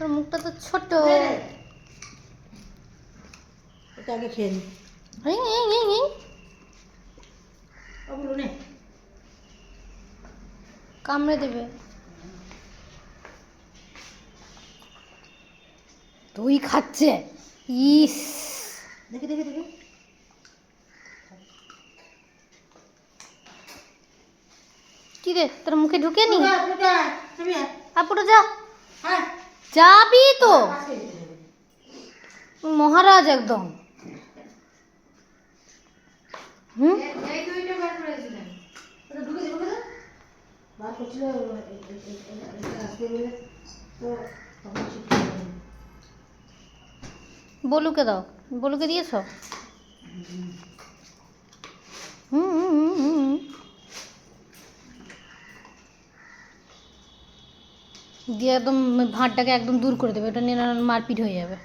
তোর মুখটা তো ছোট। এটা আগে খেয়ে নি। কামড়ে দেবে। তুই খাচ্ছে। ইস। দেখি দেখি দেখি। কি রে তোর মুখে ঢুকে নি। আপুটা যা। হ্যাঁ। যাবি তো। মহারাজ একদম। হুম? ওটা ঢুকে দে, ঢুকে দে। বার করছিল, এ- এ- এ- এ- এটা আসবে বলে, তো তখন ছিটকে গেল। বলুকে দাও বলুকে দিয়েছ হুম হুম, হুম, হুম, হুম। দিয়ে একদম ভাঁড়টাকে একদম দূর করে দেবে ওটা নিয়ে মারপিট হয়ে যাবে।